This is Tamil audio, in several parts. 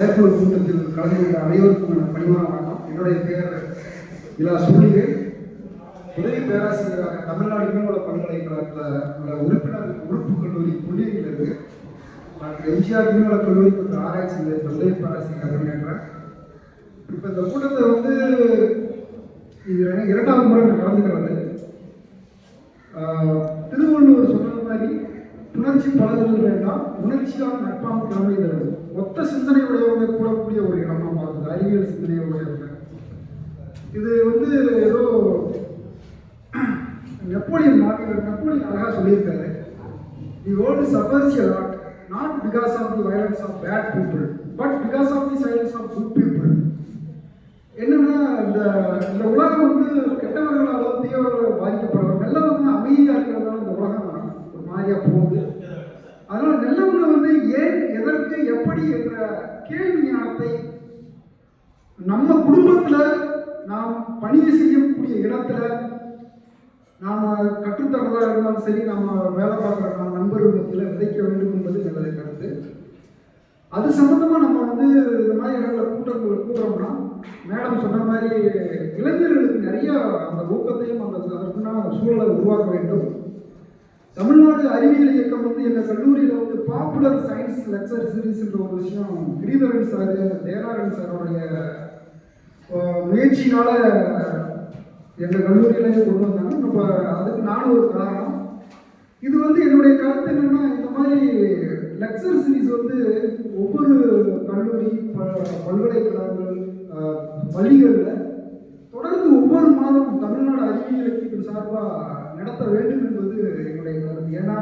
செயற்குழு கூட்டத்தில் கலந்து கொண்ட அனைவருக்கும் எனது பணிவான வணக்கம். என்னுடைய பெயர் இலா சூழிகை உதவி பேராசிரியராக தமிழ்நாடு மீன்வள பல்கலைக்கழகத்தில் உள்ள உறுப்பினர் உறுப்பு கல்லூரி புள்ளியில் இருக்கு நான் எம்ஜிஆர் மீன்வள கல்லூரி மற்றும் ஆராய்ச்சி நிலையத்தில் உதவி பேராசிரியர் பணியாற்றுறேன் இப்போ இந்த கூட்டத்தை வந்து இது இரண்டாவது முறை நான் கலந்துக்கிறது திருவள்ளுவர் சொன்னது மாதிரி உணர்ச்சி பலதல் வேண்டாம் உணர்ச்சியால் நட்பாம் கிழமை தருவது ஒத்த சிந்தனை உடையவங்க கூடக்கூடிய ஒரு இடமா இருக்குது அறிவியல் சிந்தனை உடையவங்க. இது வந்து ஏதோ நெப்போலியன் மார்க்கெட் நெப்போலியன் அழகாக சொல்லியிருக்காரு. The world suffers a lot not because of the violence of bad people but because of the silence of good people என்னன்னா இந்த இந்த உலகம் வந்து கேள்வி ஞானத்தை நம்ம குடும்பத்தில் நாம் பணியை செய்யக்கூடிய இடத்துல நாம் கற்றுத்தரதாக இருந்தாலும் சரி நாம் வேலை பார்க்குற நம்ம நண்பர்கள் விதைக்க வேண்டும் என்பது எனது கருத்து. அது சம்மந்தமாக நம்ம வந்து இந்த மாதிரி இடங்களை கூட்டங்கள் கூடுறோம்னா மேடம் சொன்ன மாதிரி இளைஞர்களுக்கு நிறைய அந்த ஊக்கத்தையும் அந்த அதற்குன்னா சூழலை உருவாக்க வேண்டும். தமிழ்நாடு அறிவியல் இயக்கம் வந்து எங்கள் கல்லூரியில் வந்து பாப்புலர் சயின்ஸ் லெக்சர் சீரிஸ்ன்ற ஒரு விஷயம் கிரிதரன் சார் தேவாரன் சாரோடைய முயற்சினால முயற்சியினால எங்கள் கல்லூரியிலேயே கொண்டு வந்தாங்க. நம்ம அதுக்கு நானும் ஒரு காரணம். இது வந்து என்னுடைய கருத்து என்னன்னா இந்த மாதிரி லெக்சர் சீரீஸ் வந்து ஒவ்வொரு கல்லூரி பல்கலைக்கழகங்கள் வழிகளில் பள்ளிகளில் தொடர்ந்து ஒவ்வொரு மாதம் தமிழ்நாடு அறிவியல் இயக்கத்தின் சார்பாக நடத்த வேண்டும் என்பது என்னுடைய கருத்து. ஏன்னா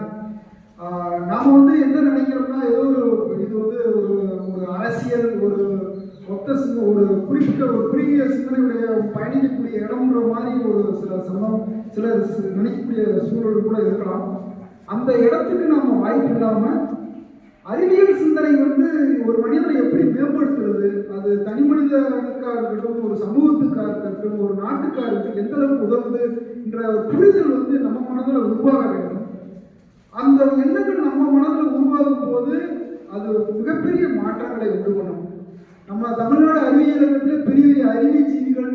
நாம் வந்து என்ன நினைக்கிறோம்னா ஏதோ இது வந்து ஒரு ஒரு அரசியல் ஒரு மொத்த ஒரு குறிப்பிட்ட ஒரு குறுகிய சிந்தனையுடைய பயணிக்கக்கூடிய இடம்ன்ற மாதிரி ஒரு சில சமம் சிலர் நினைக்கக்கூடிய சூழல் கூட இருக்கலாம். அந்த இடத்துக்கு நம்ம வாய்ப்பு இல்லாமல் அறிவியல் சிந்தனை வந்து ஒரு மனிதனை எப்படி மேம்படுத்துறது? அது தனி மனிதனுக்காக இருக்கட்டும் ஒரு சமூகத்துக்காக இருக்கட்டும் ஒரு நாட்டுக்காக இருக்கட்டும் எந்த அளவுக்கு உதவுது என்ற புரிதல் வந்து நம்ம மனதில் உருவாக வேண்டும். அந்த எண்ணங்கள் நம்ம மனதில் உருவாகும் போது அது மிகப்பெரிய மாற்றங்களை உண்டு பண்ணும். நம்ம தமிழ்நாடு அறிவியல் இயக்கத்திலே பெரிய பெரிய அறிவியல் ஜீவிகள்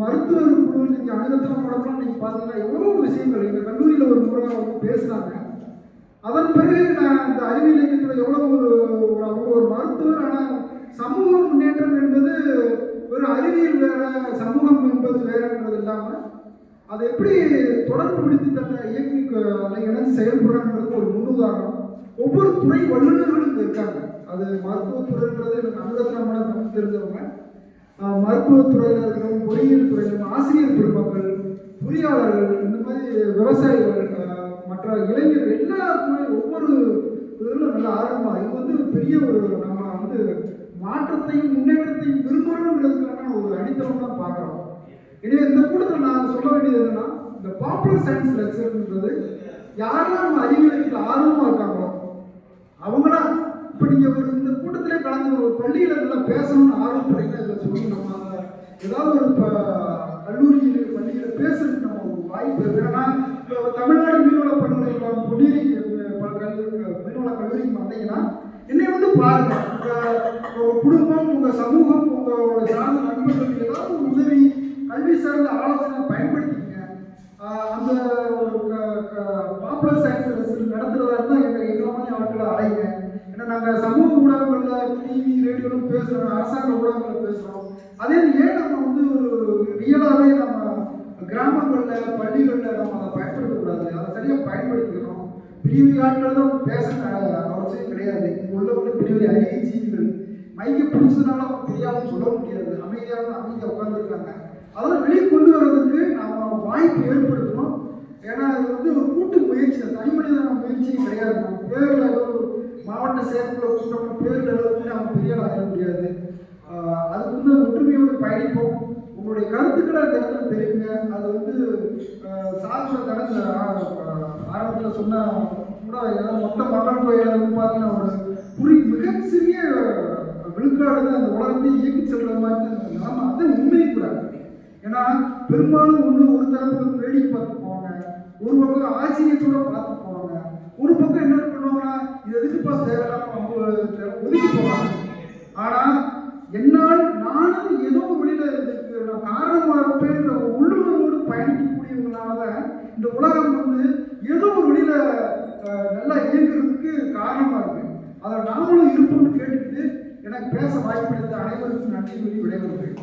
மருத்துவர் குழு நீங்கள் அணுகத்தில் நீங்கள் பார்த்தீங்கன்னா எவ்வளோ விஷயங்கள் எங்கள் கல்லூரியில் ஒரு முறை அவங்க பேசுகிறாங்க அதன் பிறகு நான் இந்த அறிவியல் இயக்கத்தில் எவ்வளோ ஒரு ஒரு அவங்க ஒரு மருத்துவர் ஆனால் சமூக முன்னேற்றம் என்பது ஒரு அறிவியல் வேற சமூகம் என்பது வேறன்றது இல்லாமல் அதை எப்படி தொடர்பு படுத்தி தன்னை இயக்கி இணைந்து செயல்படுறதுக்கு ஒரு முன்னுதாரணம். ஒவ்வொரு துறை வல்லுநர்களும் இருக்காங்க. அது மருத்துவத்துறைன்றது எனக்கு அங்கத்தனமான தமிழ் தெரிஞ்சவங்க. மருத்துவத்துறையில் இருக்கிறவங்க பொறியியல் துறையில் ஆசிரியர் பெருமக்கள் பொறியாளர்கள் இந்த மாதிரி விவசாயிகள் மற்ற இளைஞர்கள் எல்லா துறை ஒவ்வொரு இதில் நல்ல ஆர்வமாக இது வந்து பெரிய ஒரு நம்ம வந்து மாற்றத்தையும் முன்னேற்றத்தையும் விரும்புகிறோங்கிறதுக்கான ஒரு அடித்தளம் தான் பார்க்குறோம். எனவே இந்த கூட்டத்தில் நான் சொல்ல வேண்டியது என்னன்னா இந்த பாப்புலர் சயின்ஸ் லெக்சர்ன்றது யாரெல்லாம் நம்ம அறிவியலுக்கு ஆர்வமாக இருக்காங்களோ அவங்களா இப்போ நீங்கள் ஒரு இந்த கூட்டத்திலே கலந்து ஒரு பள்ளியில் நல்லா பேசணும்னு ஆர்வப்படுறீங்கன்னா இதில் சொல்லி நம்ம ஏதாவது ஒரு கல்லூரியில் பள்ளியில் பேசுறதுக்கு நம்ம ஒரு வாய்ப்பு ஏன்னா தமிழ்நாடு மீனோட பல்கலைக்கழகம் பொன்னியரி மீன்வள கல்லூரிக்கு வந்தீங்கன்னா என்னை வந்து பாருங்க. உங்க குடும்பம் உங்க சமூகம் உங்களோட சார்ந்த நண்பர்களுக்கு ஏதாவது ஒரு உதவி கல்வி சார்ந்த ஆலோசனை பயன்படுத்திக்கங்க. அந்த ஒரு பாப்புலர் சயின்ஸ் நடத்துறதா இருந்தால் எங்கள் எங்களை மாதிரி ஆட்களை அடைங்க ஏன்னா நாங்கள் சமூக ஊடகங்களில் டிவி ரேடியோலும் பேசுகிறோம் அரசாங்க ஊடகங்களில் பேசுகிறோம் அதே ஏன் நம்ம வந்து ஒரு ரியலாகவே நம்ம கிராமங்களில் பள்ளிகளில் நம்ம அதை பயன்படுத்தக்கூடாது? அதை சரியாக பயன்படுத்திக்கணும் பெரிய பெரிய ஆட்கள் பேச அவசியம் கிடையாது. உள்ள உள்ளவங்க பெரிய அறிய ஜீவிகள் மைக்கு பிடிச்சதுனால அவங்க பெரியாலும் சொல்ல முடியாது. அமைதியாக அமைதியாக உட்காந்துருக்காங்க அதெல்லாம் வெளியே கொண்டு வர்றதுக்கு நாம் வாய்ப்பு ஏற்படுத்தணும். ஏன்னா அது வந்து ஒரு கூட்டு முயற்சி. தான். தனி மனிதன முயற்சி கிடையாது. நம்ம பேரில் ஏதோ மாவட்ட செயற்குழு கூட்டம் பேரில் எழுதி நம்ம பெரிய ஆக முடியாது. அதுக்கு வந்து ஒற்றுமையோடு பயணிப்போம். உங்களுடைய கருத்துக்களை அந்த இடத்துல தெரியுங்க அது வந்து ஆஹ் சார்புற கூட சொன்னால் கூட ஏதாவது மொத்த மன்னர் கோயிலில் பார்த்தீங்கன்னா ஒரு மிக சிறிய விழுக்காடு தான் அந்த உலகத்தை இயக்கி செல்ற மாதிரி நாம் அதை உண்மை கூடாது ஏன்னா பெரும்பாலும் ஒன்று ஒரு தரப்பு வந்து வேடிக்கை பார்த்து போவாங்க. ஒரு பக்கம் ஆச்சரியத்தோட பார்த்து போவாங்க. ஒரு பக்கம் என்ன பண்ணுவாங்கன்னா இது எதுக்குப்பா தேவையில்லாம ஒதுக்கி போவாங்க ஆனால் என்னால் நானும் ஏதோ வெளியில் இதுக்கு காரணமாக பேர் உள்ளுணர்வோடு பயணிக்கக்கூடியவங்களால தான் இந்த உலகம் வந்து அதில் நாங்களும் இருப்போம்னு கேட்டுக்கிட்டு எனக்கு பேச வாய்ப்பளித்த அனைவருக்கும் நன்றி கூறி விடைபெறுகிறேன்.